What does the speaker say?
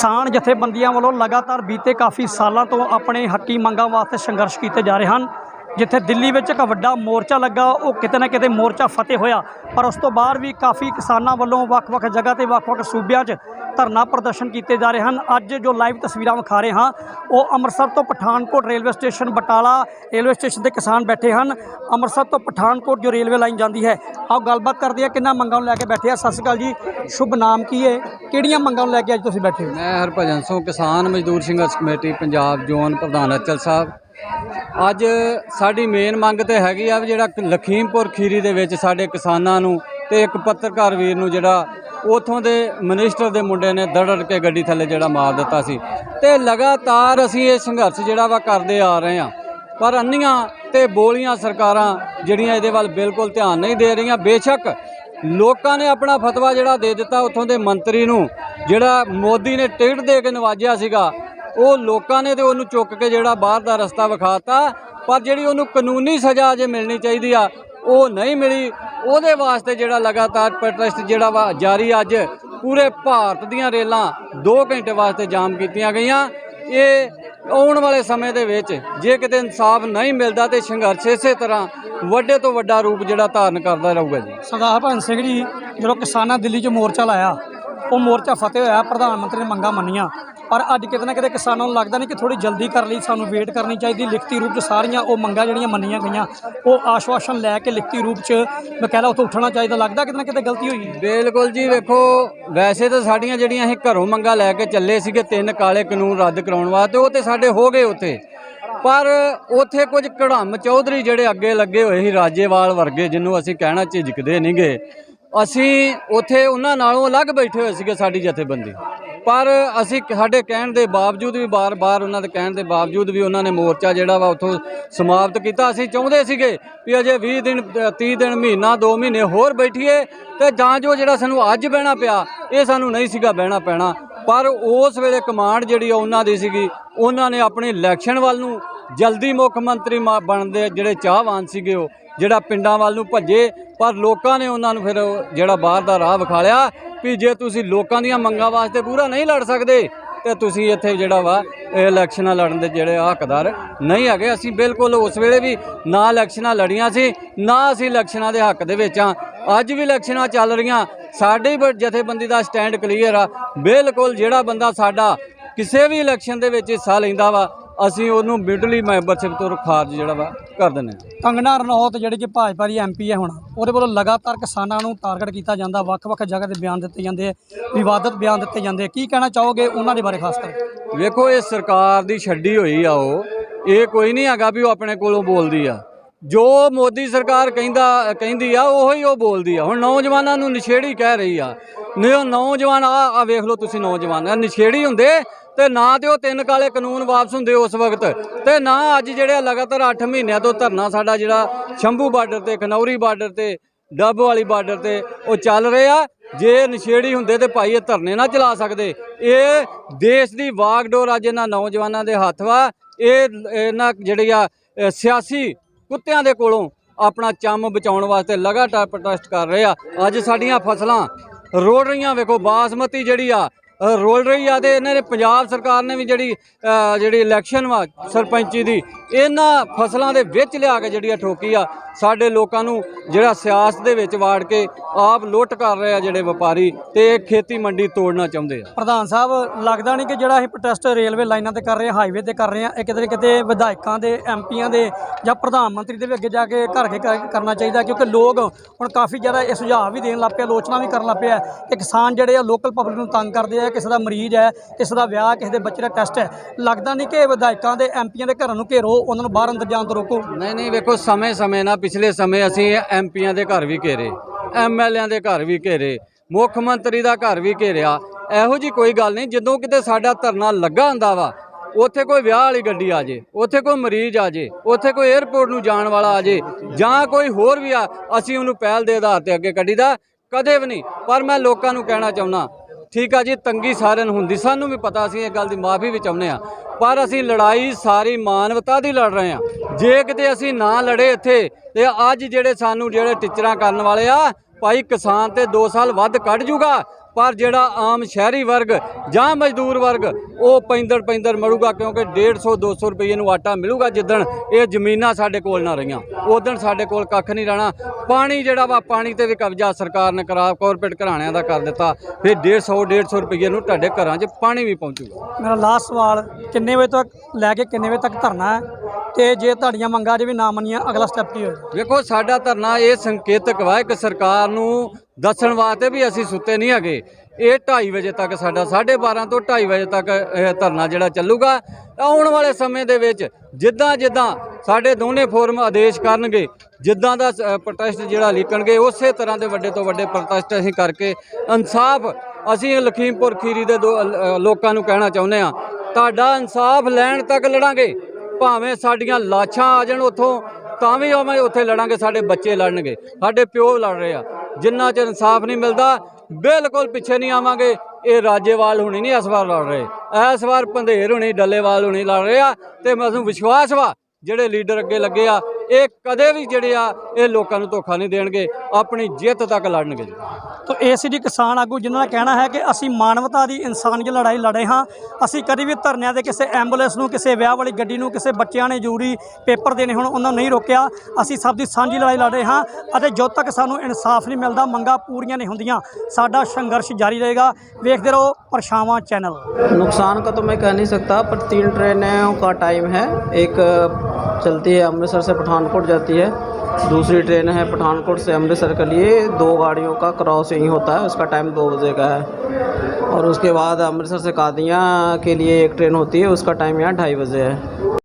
ਕਿਸਾਨ ਜਥੇਬੰਦੀਆਂ ਵੱਲੋਂ ਲਗਾਤਾਰ ਬੀਤੇ ਕਾਫੀ ਸਾਲਾਂ ਤੋਂ ਆਪਣੇ ਹੱਕੀ ਮੰਗਾਂ ਵਾਸਤੇ ਸੰਘਰਸ਼ ਕੀਤੇ ਜਾ ਰਹੇ ਹਨ। ਜਿੱਥੇ ਦਿੱਲੀ ਵਿੱਚ ਇੱਕ ਵੱਡਾ ਮੋਰਚਾ ਲੱਗਾ, ਉਹ ਕਿਤੇ ਨਾ ਕਿਤੇ ਮੋਰਚਾ ਫਤਿਹ ਹੋਇਆ। ਪਰ ਉਸ ਤੋਂ ਬਾਅਦ ਵੀ ਕਾਫੀ ਕਿਸਾਨਾਂ ਵੱਲੋਂ ਵੱਖ-ਵੱਖ ਜਗ੍ਹਾ ਤੇ ਵੱਖ-ਵੱਖ ਸੂਬਿਆਂ 'ਚ ਧਰਨਾ ਪ੍ਰਦਰਸ਼ਨ ਕੀਤੇ ਜਾ ਰਹੇ ਹਨ। ਅੱਜ ਜੋ ਲਾਈਵ ਤਸਵੀਰਾਂ ਵਿਖਾ ਰਹੇ ਹਾਂ, ਉਹ ਅੰਮ੍ਰਿਤਸਰ ਤੋਂ Pathankot railway station Batala railway station ਦੇ ਕਿਸਾਨ ਬੈਠੇ ਹਨ। ਅੰਮ੍ਰਿਤਸਰ ਤੋਂ ਪਠਾਨਕੋਟ ਜੋ ਰੇਲਵੇ ਲਾਈਨ ਜਾਂਦੀ ਹੈ, ਆਓ ਗੱਲਬਾਤ ਕਰਦੇ ਹਾਂ ਕਿੰਨਾ ਮੰਗਾਂ ਨੂੰ ਲੈ ਕੇ ਬੈਠੇ ਆ। ਸਤਿ ਸ਼੍ਰੀ ਅਕਾਲ ਜੀ, ਸ਼ੁਭ ਨਾਮ ਕੀ ਹੈ? ਕਿਹੜੀਆਂ ਮੰਗਾਂ ਨੂੰ ਲੈ ਕੇ ਅੱਜ ਤੁਸੀਂ ਬੈਠੇ ਹੋ? ਮੈਂ ਹਰਭਜਨ ਸਿੰਘ, ਕਿਸਾਨ ਮਜ਼ਦੂਰ ਸੰਘਰਸ਼ ਕਮੇਟੀ, ਪੰਜਾਬ ਜ਼ੋਨ ਪ੍ਰਧਾਨ ਅਚਲ ਸਾਹਿਬ। ਅੱਜ ਸਾਡੀ ਮੇਨ ਮੰਗ ਤੇ ਹੈਗੀ ਆ ਵੀ ਜਿਹੜਾ ਲਖੀਮਪੁਰ ਖੀਰੀ ਦੇ ਵਿੱਚ ਸਾਡੇ ਕਿਸਾਨਾਂ ਨੂੰ ਤੇ ਇੱਕ ਪੱਤਰਕਾਰ ਵੀਰ ਨੂੰ ਜਿਹੜਾ ਉਥੋਂ ਦੇ ਮਿਨਿਸਟਰ ਦੇ ਮੁੰਡੇ ਨੇ ਦੜੜ ਕੇ ਗੱਡੀ ਥੱਲੇ ਜਿਹੜਾ ਮਾਰ ਦਿੱਤਾ ਸੀ। ਤੇ ਲਗਾਤਾਰ ਅਸੀਂ ਇਹ ਸੰਘਰਸ਼ ਜਿਹੜਾ ਵਾ ਕਰਦੇ ਆ ਰਹੇ ਹਾਂ। ਪਰ ਅੰਨੀਆਂ ਤੇ ਬੋਲੀਆਂ ਸਰਕਾਰਾਂ ਜਿਹੜੀਆਂ ਇਹਦੇ ਵੱਲ ਬਿਲਕੁਲ ਧਿਆਨ ਨਹੀਂ ਦੇ ਰਹੀਆਂ। ਬੇਸ਼ੱਕ ਲੋਕਾਂ ਨੇ ਆਪਣਾ ਫਤਵਾ ਜਿਹੜਾ ਦੇ ਦਿੱਤਾ ਉਥੋਂ ਦੇ ਮੰਤਰੀ ਨੂੰ, ਜਿਹੜਾ ਮੋਦੀ ਨੇ ਟਿਕਟ ਦੇ ਕੇ ਨਵਾਜਿਆ ਸੀਗਾ, ਉਹ ਲੋਕਾਂ ਨੇ ਤੇ ਉਹਨੂੰ ਚੁੱਕ ਕੇ ਜਿਹੜਾ ਬਾਹਰ ਦਾ ਰਸਤਾ ਵਿਖਾਤਾ। ਪਰ ਜਿਹੜੀ ਉਹਨੂੰ ਕਾਨੂੰਨੀ ਸਜ਼ਾ ਜੇ ਮਿਲਣੀ ਚਾਹੀਦੀ ਆ ਉਹ ਨਹੀਂ ਮਿਲੀ। ਉਹਦੇ ਵਾਸਤੇ ਜਿਹੜਾ ਲਗਾਤਾਰ ਪ੍ਰੋਟੈਸਟ ਜਿਹੜਾ ਵਾ ਜਾਰੀ ਅੱਜ ਪੂਰੇ ਭਾਰਤ ਦੀਆਂ ਰੇਲਾਂ 2 ਘੰਟੇ ਵਾਸਤੇ ਜਾਮ ਕੀਤੀਆਂ ਗਈਆਂ। ਇਹ ਆਉਣ ਵਾਲੇ ਸਮੇਂ ਦੇ ਵਿੱਚ ਜੇ ਕਿਤੇ ਇਨਸਾਫ ਨਹੀਂ ਮਿਲਦਾ ਤੇ ਸੰਘਰਸ਼ ਇਸੇ ਤਰ੍ਹਾਂ ਵੱਡੇ ਤੋਂ ਵੱਡਾ ਰੂਪ ਜਿਹੜਾ ਧਾਰਨ ਕਰਦਾ ਰਹੂਗਾ ਜੀ। ਸਰਦਾਰ ਭਗਤ ਸਿੰਘ ਜੀ, ਜਦੋਂ ਕਿਸਾਨਾਂ ਦਿੱਲੀ 'ਚ ਮੋਰਚਾ ਲਾਇਆ ਉਹ ਮੋਰਚਾ ਫਤਿਹ ਹੋਇਆ, ਪ੍ਰਧਾਨ ਮੰਤਰੀ ਨੇ ਮੰਗਾਂ ਮੰਨੀਆਂ। ਪਰ ਅੱਜ ਕਿਤੇ ਨਾ ਕਿਤੇ ਕਿਸਾਨਾਂ ਨੂੰ ਲੱਗਦਾ ਨਹੀਂ ਕਿ ਥੋੜੀ ਜਲਦੀ ਕਰ ਲਈ, ਸਾਨੂੰ ਵੇਟ ਕਰਨੀ ਚਾਹੀਦੀ। ਲਿਖਤੀ ਰੂਪ 'ਚ ਸਾਰੀਆਂ ਉਹ ਮੰਗਾਂ ਜਿਹੜੀਆਂ ਮੰਨੀਆਂ ਗਈਆਂ, ਉਹ ਆਸ਼ਵਾਸਨ ਲੈ ਕੇ ਲਿਖਤੀ ਰੂਪ 'ਚ ਮੈਂ ਕਹਿ ਬਕਾਇਦਾ ਉੱਥੋਂ ਉੱਠਣਾ ਚਾਹੀਦਾ। ਲੱਗਦਾ ਕਿਤੇ ਨਾ ਕਿਤੇ ਗਲਤੀ ਹੋਈ ਹੈ। ਬਿਲਕੁਲ ਜੀ, ਵੇਖੋ, ਵੈਸੇ ਤਾਂ ਸਾਡੀਆਂ ਜਿਹੜੀਆਂ ਅਸੀਂ ਘਰੋਂ ਮੰਗਾਂ ਲੈ ਕੇ ਚੱਲੇ ਸੀਗੇ, ਤਿੰਨ ਕਾਲੇ ਕਾਨੂੰਨ ਰੱਦ ਕਰਾਉਣ ਵਾਸਤੇ, ਉਹ ਤੇ ਸਾਡੇ ਹੋ ਗਏ ਉੱਥੇ। ਪਰ ਉੱਥੇ ਕੁਝ ਕੜਮ ਚੌਧਰੀ ਜਿਹੜੇ ਅੱਗੇ ਲੱਗੇ ਹੋਏ ਸੀ, ਰਾਜੇਵਾਲ ਵਰਗੇ, ਜਿਹਨੂੰ ਅਸੀਂ ਕਹਿਣਾ ਝਿਜਕਦੇ ਨਹੀਂਗੇ ਅਸੀਂ ਉੱਥੇ ਉਹਨਾਂ ਨਾਲੋਂ ਅਲੱਗ ਬੈਠੇ ਹੋਏ ਸੀਗੇ ਸਾਡੀ ਜਥੇਬੰਦੀ। ਪਰ ਅਸੀਂ ਸਾਡੇ ਕਹਿਣ ਦੇ ਬਾਵਜੂਦ ਵੀ ਬਾਰ-ਬਾਰ ਉਹਨਾਂ ਦੇ ਕਹਿਣ ਦੇ ਬਾਵਜੂਦ ਵੀ ਉਹਨਾਂ ਨੇ ਮੋਰਚਾ ਜਿਹੜਾ ਵਾ ਉੱਥੋਂ ਸਮਾਪਤ ਕੀਤਾ। ਅਸੀਂ ਚਾਹੁੰਦੇ ਸੀਗੇ ਵੀ ਅਜੇ 20 ਦਿਨ ਅ, 30 ਦਿਨ ਮਹੀਨਾ 2 ਮਹੀਨੇ ਹੋਰ ਬੈਠੀਏ ਤੇ ਜਾਂ ਜੋ ਜਿਹੜਾ ਸਾਨੂੰ ਅੱਜ ਬਹਿਣਾ ਪਿਆ ਇਹ ਸਾਨੂੰ ਨਹੀਂ ਸੀਗਾ ਬਹਿਣਾ ਪੈਣਾ। ਪਰ ਉਸ ਵੇਲੇ ਕਮਾਂਡ ਜਿਹੜੀ ਆ ਉਹਨਾਂ ਦੀ ਸੀਗੀ ਉਹਨਾਂ ਨੇ ਆਪਣੇ ਇਲੈਕਸ਼ਨ ਵੱਲ ਨੂੰ ਜਲਦੀ ਮੁੱਖ ਮੰਤਰੀ ਮਾ- ਬਣਦੇ ਜਿਹੜੇ ਚਾਹਵਾਨ ਸੀਗੇ ਉਹ ਜਿਹੜਾ ਪਿੰਡਾਂ ਵੱਲ ਨੂੰ ਭੱਜੇ, ਪਰ ਲੋਕਾਂ ਨੇ ਉਹਨਾਂ ਨੂੰ ਫਿਰ ਜਿਹੜਾ ਬਾਹਰ ਦਾ ਰਾਹ ਵਿਖਾ ਲਿਆ ਵੀ ਜੇ ਤੁਸੀਂ ਲੋਕਾਂ ਦੀਆਂ ਮੰਗਾਂ ਵਾਸਤੇ ਪੂਰਾ ਨਹੀਂ ਲੜ ਸਕਦੇ, ਤੇ ਤੁਸੀਂ ਇੱਥੇ ਜਿਹੜਾ ਵਾ ਇਹ ਇਲੈਕਸ਼ਨਾਂ ਲੜਨ ਦੇ ਜਿਹੜੇ ਹੱਕਦਾਰ ਨਹੀਂ ਹੈਗੇ। ਅਸੀਂ ਬਿਲਕੁਲ ਉਸ ਵੇਲੇ ਵੀ ਨਾ ਇਲੈਕਸ਼ਨਾਂ ਲੜੀਆਂ ਸੀ, ਨਾ ਅਸੀਂ ਇਲੈਕਸ਼ਨਾਂ ਦੇ ਹੱਕ ਦੇ ਵਿੱਚ ਆ ਅੱਜ ਵੀ ਇਲੈਕਸ਼ਨਾਂ ਚੱਲ ਰਹੀਆਂ। ਸਾਡੇ ਵੀ ਜਥੇਬੰਦੀ ਦਾ ਸਟੈਂਡ ਕਲੀਅਰ ਆ। ਬਿਲਕੁਲ ਜਿਹੜਾ ਬੰਦਾ ਸਾਡਾ ਕਿਸੇ ਵੀ ਇਲੈਕਸ਼ਨ ਦੇ ਵਿੱਚ ਹਿੱਸਾ ਲੈਂਦਾ ਵਾ ਅਸੀਂ ਉਹਨੂੰ ਮਿਡਲੀ ਮੈਂਬਰਸ਼ਿਪ ਤੋਂ ਖਾਰਜ ਜਿਹੜਾ ਵਾ ਕਰ ਦਿੰਦੇ ਹਾਂ। ਕੰਗਨਾ ਰਣੌਤ ਜਿਹੜੀ ਕਿ ਭਾਜਪਾ ਦੀ ਐਮਪੀ ਹੈ ਹੁਣ ਉਹਦੇ ਵੱਲੋਂ ਲਗਾਤਾਰ ਕਿਸਾਨਾਂ ਨੂੰ ਟਾਰਗੇਟ ਕੀਤਾ ਜਾਂਦਾ ਵੱਖ-ਵੱਖ ਜਗ੍ਹਾ ਤੇ ਬਿਆਨ ਦਿੱਤੇ ਜਾਂਦੇ ਆ ਵਿਵਾਦਤ ਬਿਆਨ ਦਿੱਤੇ ਜਾਂਦੇ ਆ। ਕੀ ਕਹਿਣਾ ਚਾਹੋਗੇ ਉਹਨਾਂ ਦੇ ਬਾਰੇ ਖਾਸ ਕਰਕੇ ਵੇਖੋ ਇਹ ਸਰਕਾਰ ਦੀ ਛੱਡੀ ਹੋਈ ਆ ਉਹ ਇਹ ਕੋਈ ਨਹੀਂ ਹੈਗਾ ਵੀ ਉਹ ਆਪਣੇ ਕੋਲੋਂ ਬੋਲਦੀ ਆ। ਜੋ ਮੋਦੀ ਸਰਕਾਰ ਕਹਿੰਦਾ ਕਹਿੰਦੀ ਆ ਉਹੀ ਉਹ ਬੋਲਦੀ ਆ। ਹੁਣ ਨੌਜਵਾਨਾਂ ਨੂੰ ਨਿਛੇੜੀ ਕਹਿ ਰਹੀ ਆ। ਨੌਜਵਾਨ ਆ ਆ ਵੇਖ ਲਓ ਤੁਸੀਂ ਨੌਜਵਾਨ ਆ ਨਿਛੇੜੀ ਹੁੰਦੇ ਤੇ ਨਾ ਤੇ ਉਹ ਤਿੰਨ ਕਾਲੇ ਕਾਨੂੰਨ ਵਾਪਸ ਹੁੰਦੇ ਉਸ ਵਕਤ। ਤੇ ਨਾ ਅੱਜ ਜਿਹੜੇ ਲਗਾਤਾਰ 8 ਮਹੀਨਿਆਂ ਤੋਂ ਧਰਨਾ ਸਾਡਾ ਜਿਹੜਾ ਸ਼ੰਭੂ ਬਾਰਡਰ ਤੇ, ਖਨੌਰੀ ਬਾਰਡਰ ਤੇ, ਡੱਬ ਵਾਲੀ ਬਾਰਡਰ ਤੇ ਉਹ ਚੱਲ ਰਹੇ ਆ। ਜੇ ਨਸ਼ੇੜੀ ਹੁੰਦੇ ਤੇ ਭਾਈ ਇਹ ਧਰਨੇ ਨਾ ਚਲਾ ਸਕਦੇ। ਇਹ ਦੇਸ਼ ਦੀ ਵਾਗਡੋਰ ਅੱਜ ਇਹਨਾਂ ਨੌਜਵਾਨਾਂ ਦੇ ਹੱਥ ਵਾ। ਇਹ ਇਹਨਾਂ ਜਿਹੜੀ ਆ ਸਿਆਸੀ ਕੁੱਤਿਆਂ ਦੇ ਕੋਲੋਂ ਆਪਣਾ ਚੰਮ ਬਚਾਉਣ ਵਾਸਤੇ ਲਗਾਤਾਰ ਪ੍ਰੋਟੈਸਟ ਕਰ ਰਹੇ ਆ। ਅੱਜ ਸਾਡੀਆਂ ਫਸਲਾਂ ਰੋੜ ਰਹੀਆਂ ਵੇਖੋ, ਬਾਸਮਤੀ ਜਿਹੜੀ ਆ ਰੋਲ ਰਹੀ ਆ ਤੇ ਇਹਨਾਂ ਨੇ ਪੰਜਾਬ ਸਰਕਾਰ ਨੇ ਵੀ ਜਿਹੜੀ ਜਿਹੜੀ ਇਲੈਕਸ਼ਨ ਵਾ ਸਰਪੰਚੀ ਦੀ, ਇਹਨਾਂ ਫਸਲਾਂ ਦੇ ਵਿੱਚ ਲਿਆ ਕੇ ਜਿਹੜੀ ਆ ਠੋਕੀ ਆ, ਸਾਡੇ ਲੋਕਾਂ ਨੂੰ ਜਿਹੜਾ ਸਿਆਸਤ ਦੇ ਵਿੱਚ ਵਾੜ ਕੇ ਆਪ ਲੁੱਟ ਕਰ ਰਹੇ ਆ ਜਿਹੜੇ ਵਪਾਰੀ ਤੇ ਖੇਤੀ ਮੰਡੀ ਤੋੜਨਾ ਚਾਹੁੰਦੇ ਆ। ਪ੍ਰਧਾਨ ਸਾਹਿਬ, ਲੱਗਦਾ ਨਹੀਂ ਕਿ ਜਿਹੜਾ ਇਹ ਪ੍ਰੋਟੈਸਟ ਰੇਲਵੇ ਲਾਈਨਾਂ ਤੇ ਕਰ ਰਹੇ ਆ ਹਾਈਵੇ ਤੇ ਕਰ ਰਹੇ ਆ, ਇਹ ਕਿਤੇ ਨਾ ਕਿਤੇ ਵਿਧਾਇਕਾਂ ਦੇ ਐਮਪੀਆਂ ਦੇ ਜਾਂ ਪ੍ਰਧਾਨ ਮੰਤਰੀ ਦੇ ਵੀ ਅੱਗੇ ਜਾ ਕੇ ਘਰ ਕੇ ਕਰਨਾ ਚਾਹੀਦਾ, ਕਿਉਂਕਿ ਲੋਕ ਹੁਣ ਕਾਫੀ ਜ਼ਿਆਦਾ ਇਹ ਸੁਝਾਅ ਵੀ ਦੇਣ ਲੱਗ ਪਏ ਆਲੋਚਨਾ ਵੀ ਕਰਨ ਲੱਗ ਪਿਆ ਕਿ ਕਿਸਾਨ ਜਿਹੜੇ ਆ ਲੋਕਲ ਪਬਲਿਕ ਨੂੰ ਤੰਗ ਕਰਦੇ ਆ ਕਿਸੇ ਦਾ ਮਰੀਜ਼ ਹੈ, ਕਿਸੇ ਦਾ ਵਿਆਹ, ਕਿਸੇ ਦੇ ਬੱਚੇ ਦਾ ਟੈਸਟ ਹੈ, ਲੱਗਦਾ ਨਹੀਂ ਕਿ ਵਿਧਾਇਕਾਂ ਦੇ ਐਮਪੀਆਂ ਦੇ ਘਰਾਂ ਨੂੰ ਘੇਰੋ, ਉਹਨਾਂ ਨੂੰ ਬਾਹਰ ਅੰਦਰ ਜਾਣ ਤੋਂ ਰੋਕੋ। ਨਹੀਂ ਨਹੀਂ, ਵੇਖੋ ਸਮੇਂ ਸਮੇਂ ਨਾਲ ਪਿਛਲੇ ਸਮੇਂ ਅਸੀਂ ਐਮਪੀਆਂ ਦੇ ਘਰ ਵੀ ਘੇਰੇ ਐਮਐਲਏਆਂ ਦੇ ਘਰ ਵੀ ਘੇਰੇ, ਮੁੱਖ ਮੰਤਰੀ ਦਾ ਘਰ ਵੀ ਘੇਰਿਆ। ਇਹੋ ਜੀ ਕੋਈ ਗੱਲ ਨਹੀਂ, ਜਦੋਂ ਕਿਤੇ ਸਾਡਾ ਧਰਨਾ ਲੱਗਾ ਹੁੰਦਾ ਵਾ, ਉੱਥੇ ਕੋਈ ਵਿਆਹ ਵਾਲੀ ਗੱਡੀ ਆ ਜੇ, ਉੱਥੇ ਕੋਈ ਮਰੀਜ਼ ਆ ਜੇ, ਉੱਥੇ ਕੋਈ 에ਅਰਪੋਰਟ ਨੂੰ ਜਾਣ ਵਾਲਾ ਆ ਜੇ, ਜਾਂ ਕੋਈ ਹੋਰ ਵੀ ਆ, ਅਸੀਂ ਉਹਨੂੰ ਪਹਿਲ ਦੇ ਆਧਾਰ ਤੇ ਅੱਗੇ ਕੱਢੀਦਾ, ਕਦੇ ਵੀ ਨਹੀਂ। ਪਰ ਮੈਂ ਲੋਕਾਂ ਨੂੰ ਕਹਿਣਾ ਚਾਹੁੰਦਾ ਠੀਕ ਆ ਜੀ, ਤੰਗੀ ਸਾਰਿਆਂ ਨੂੰ ਹੁੰਦੀ, ਸਾਨੂੰ ਵੀ ਪਤਾ ਅਸੀਂ ਇਹ ਗੱਲ ਦੀ ਮਾਫੀ ਵੀ ਚਾਹੁੰਦੇ ਆ ਪਰ ਅਸੀਂ ਲੜਾਈ ਸਾਰੀ ਮਾਨਵਤਾ ਦੀ ਲੜ ਰਹੇ ਆ ਜੇ ਕਿਤੇ ਅਸੀਂ ਨਾ ਲੜੇ ਇੱਥੇ, ਤੇ ਅੱਜ ਜਿਹੜੇ ਸਾਨੂੰ ਜਿਹੜੇ ਟੀਚਰਾਂ ਕਰਨ ਵਾਲੇ ਆ, ਭਾਈ ਕਿਸਾਨ ਤੇ 2 ਸਾਲ ਵੱਧ ਕੱਢ ਜੂਗਾ ਪਰ ਜਿਹੜਾ ਆਮ ਸ਼ਹਿਰੀ ਵਰਗ ਜਾਂ ਮਜ਼ਦੂਰ ਵਰਗ ਉਹ ਪੈਂਦੜ ਪੈਂਦੜ ਮਰੂਗਾ ਕਿਉਂਕਿ 150 200 ਰੁਪਏ ਨੂੰ ਆਟਾ ਮਿਲੂਗਾ ਜਿੱਦਣ ਇਹ ਜ਼ਮੀਨਾਂ ਸਾਡੇ ਕੋਲ ਨਾ ਰਹੀਆਂ। ਉਦੋਂ ਸਾਡੇ ਕੋਲ ਕੱਖ ਨਹੀਂ ਰਹਿਣਾ। ਪਾਣੀ ਜਿਹੜਾ ਵਾ ਪਾਣੀ ਤੇ ਵੀ ਕਬਜ਼ਾ ਸਰਕਾਰ ਨੇ ਕਰਾ ਕਾਰਪੋਰੇਟ ਘਰਾਣਿਆਂ ਦਾ ਕਰ ਦਿੱਤਾ। ਫਿਰ 150 150 ਰੁਪਏ ਨੂੰ ਤੁਹਾਡੇ ਘਰਾਂ 'ਚ ਪਾਣੀ ਵੀ ਪਹੁੰਚੂਗਾ। ਮੇਰਾ ਲਾਸਟ ਸਵਾਲ ਕਿੰਨੇ ਵਜੇ ਤੱਕ ਲੈ ਕੇ ਕਿੰਨੇ ਵਜੇ ਤੱਕ ਧਰਨਾ ਹੈ? ਤੇ ਜੇ ਤੁਹਾਡੀਆਂ ਮੰਗਾਂ ਜੇ ਵੀ ਨਾ ਮੰਨੀਆਂ ਅਗਲਾ ਸਟੈਪ ਕੀ ਹੋਏਗਾ? ਵੇਖੋ ਸਾਡਾ ਧਰਨਾ ਇਹ ਸੰਕੇਤਕ ਵਾ ਕਿ ਸਰਕਾਰ ਨੂੰ ਦੱਸਣ ਵਾਸਤੇ ਵੀ ਅਸੀਂ ਸੁੱਤੇ ਨਹੀਂ ਹੈਗੇ। ਇਹ 2:30 ਵਜੇ ਤੱਕ ਸਾਡਾ 12:30 ਤੋਂ 2:30 ਵਜੇ ਤੱਕ ਇਹ ਧਰਨਾ ਜਿਹੜਾ ਚੱਲੂਗਾ। ਆਉਣ ਵਾਲੇ ਸਮੇਂ ਦੇ ਵਿੱਚ ਜਿੱਦਾਂ ਜਿੱਦਾਂ ਸਾਡੇ ਦੋਨੇ ਫੋਰਮ ਆਦੇਸ਼ ਕਰਨਗੇ, ਜਿੱਦਾਂ ਦਾ ਪ੍ਰੋਟੈਸਟ ਜਿਹੜਾ ਲਿਖਣਗੇ ਉਸੇ ਤਰ੍ਹਾਂ ਦੇ ਵੱਡੇ ਤੋਂ ਵੱਡੇ ਪ੍ਰੋਟੈਸਟ ਅਸੀਂ ਕਰਕੇ ਇਨਸਾਫ ਅਸੀਂ ਲਖੀਮਪੁਰ ਖੀਰੀ ਦੇ ਦੋ- ਲੋਕਾਂ ਨੂੰ ਕਹਿਣਾ ਚਾਹੁੰਦੇ ਆ ਤੁਹਾਡਾ ਇਨਸਾਫ ਲੈਣ ਤੱਕ ਲੜਾਂਗੇ। ਭਾਵੇਂ ਸਾਡੀਆਂ ਲਾਸ਼ਾਂ ਆ ਜਾਣ ਉੱਥੋਂ, ਤਾਂ ਵੀ ਉਹ ਉੱਥੇ ਲੜਾਂਗੇ, ਸਾਡੇ ਬੱਚੇ ਲੜਨਗੇ, ਸਾਡੇ ਪਿਓ ਲੜ ਰਹੇ ਆ। ਜਿੰਨਾ ਚਿਰ ਇਨਸਾਫ ਨਹੀਂ ਮਿਲਦਾ, ਬਿਲਕੁਲ ਪਿੱਛੇ ਨਹੀਂ ਆਵਾਂਗੇ। ਇਹ ਰਾਜੇਵਾਲ ਹੁਣੀ ਨਹੀਂ ਇਸ ਵਾਰ ਲੜ ਰਹੇ। ਇਸ ਵਾਰ ਪੰਧੇਰ ਹੁਣੀ, ਡੱਲੇਵਾਲ ਹੁਣੀ ਲੜ ਰਹੇ ਆ। ਤੇ ਮੈਨੂੰ ਵਿਸ਼ਵਾਸ ਵਾ, ਜਿਹੜੇ ਲੀਡਰ ਅੱਗੇ ਲੱਗੇ ਆ ਇਹ ਕਦੇ ਵੀ ਜਿਹੜੇ ਆ ਇਹ ਲੋਕਾਂ ਨੂੰ ਧੋਖਾ ਨਹੀਂ ਦੇਣਗੇ ਆਪਣੀ ਜਿੱਤ ਤੱਕ ਲੜਨਗੇ ਜੀ ਤੋ ਏਸੀਡੀ ਕਿਸਾਨ ਆਗੂ ਜਿਨ੍ਹਾਂ ਦਾ ਕਹਿਣਾ ਹੈ ਕਿ ਅਸੀਂ ਮਾਨਵਤਾ ਦੀ ਇਨਸਾਨੀਅਤ ਲੜਾਈ ਲੜੇ ਹਾਂ ਅਸੀਂ ਕਦੀ ਵੀ ਧਰਨਿਆਂ ਦੇ ਕਿਸੇ ਐਂਬੂਲੈਂਸ ਨੂੰ ਕਿਸੇ ਵਿਆਹ ਵਾਲੀ ਗੱਡੀ ਨੂੰ ਕਿਸੇ ਬੱਚਿਆਂ ਨੇ ਜ਼ਰੂਰੀ ਪੇਪਰ ਦੇਣੇ ਹੁਣ ਉਹਨਾਂ ਨੂੰ ਨਹੀਂ ਰੋਕਿਆ ਅਸੀਂ ਸਭ ਦੀ ਸਾਂਝੀ ਲੜਾਈ ਲੜੇ ਹਾਂ ਅਤੇ ਜਦੋਂ ਤੱਕ ਸਾਨੂੰ ਇਨਸਾਫ ਨਹੀਂ ਮਿਲਦਾ ਮੰਗਾਂ ਪੂਰੀਆਂ ਨਹੀਂ ਹੁੰਦੀਆਂ ਸਾਡਾ ਸੰਘਰਸ਼ ਜਾਰੀ ਰਹੇਗਾ ਵੇਖਦੇ ਰਹੋ ਪਰਛਾਵਾਂ ਚੈਨਲ नुकसान का तो मैं कह नहीं सकता पर तीन ट्रेनों का टाइम है एक अ, चलती है अमृतसर से पठानकोट जाती है। दूसरी ट्रेन है पठानकोट से अमृतसर के लिए। दो गाड़ियों का क्रॉसिंग होता है, उसका टाइम दो बजे का है। और उसके बाद अमृतसर से कादियाँ के लिए एक ट्रेन होती है, उसका टाइम यहाँ ढाई बजे है।